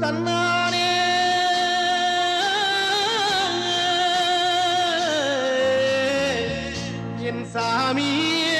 தன்னானே. என் சாமியே.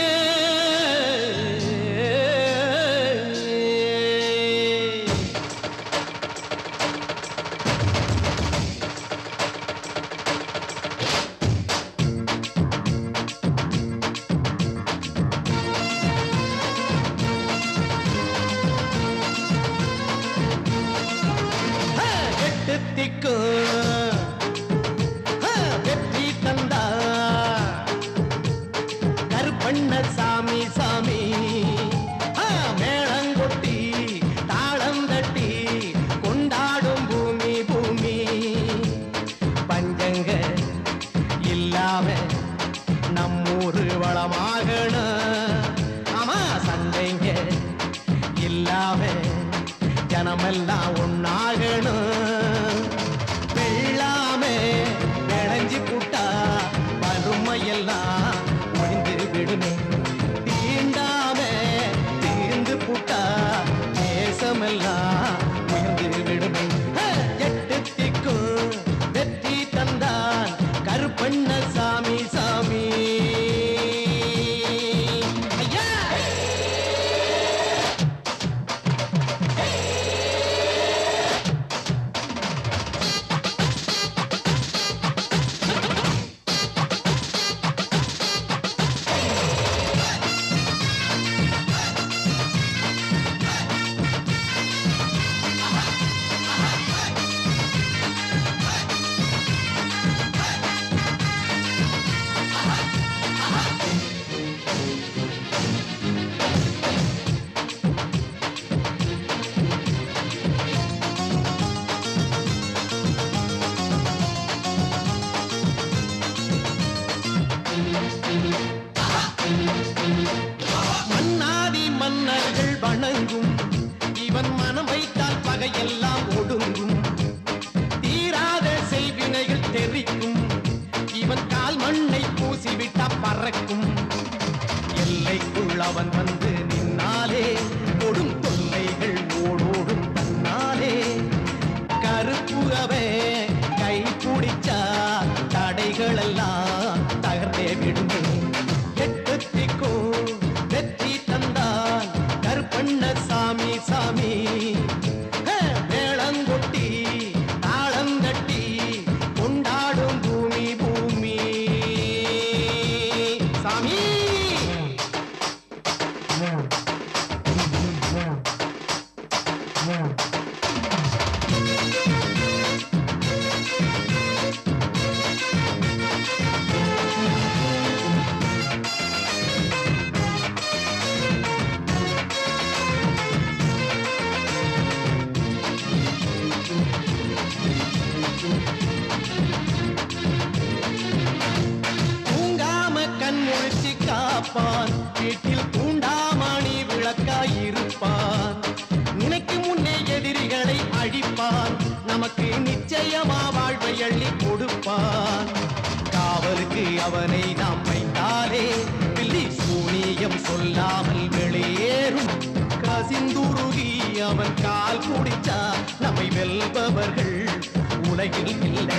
எட்டு வெற்றி தந்தா. கருப்பண்ண சாமி சாமி. மேளங்கொட்டி தாளம் தட்டி கொண்டாடும் பூமி பூமி. பஞ்சங்க இல்லாம நம்மூரு வளமாகணும் ஆமா சந்தைங்க இல்லாம ஜனமெல்லாம் ஒன்று சாமி சாமி மன்னாதி மன்னர்கள் வணங்கும். இவன் மனம் வைத்தால் பகையெல்லாம் ஒடுங்கும். தீராத செய்வினைகள் தெரிக்கும். இவன் கால் மண்ணை பூசிவிட்டா பறக்கும். எல்லைக்குள் அவன் வந்து நின்னாலே கொடும் தொல்லைகள் ஓடோடும் தன்னாலே. கருப்புகவே கை பிடிச்சா தடைகளெல்லாம் கருப்பண்ண சாமி சாமி காப்பான். வீட்டில் பூண்டாமணி விளக்காய் இருப்பான். நினைக்கும் முன்னே எதிரிகளை அழிப்பான் நமக்கு நிச்சயமா வாழ்வை அள்ளி கொடுப்பான். காவலுக்கு அவனை நாம் வைத்தாலே பில்லி சூனியம் சொல்லாமல் வெளியேறும். கசிந்துருகி அவன் கால் குடிச்சா நம்மை வெல்பவர்கள் உலகில் இல்லை.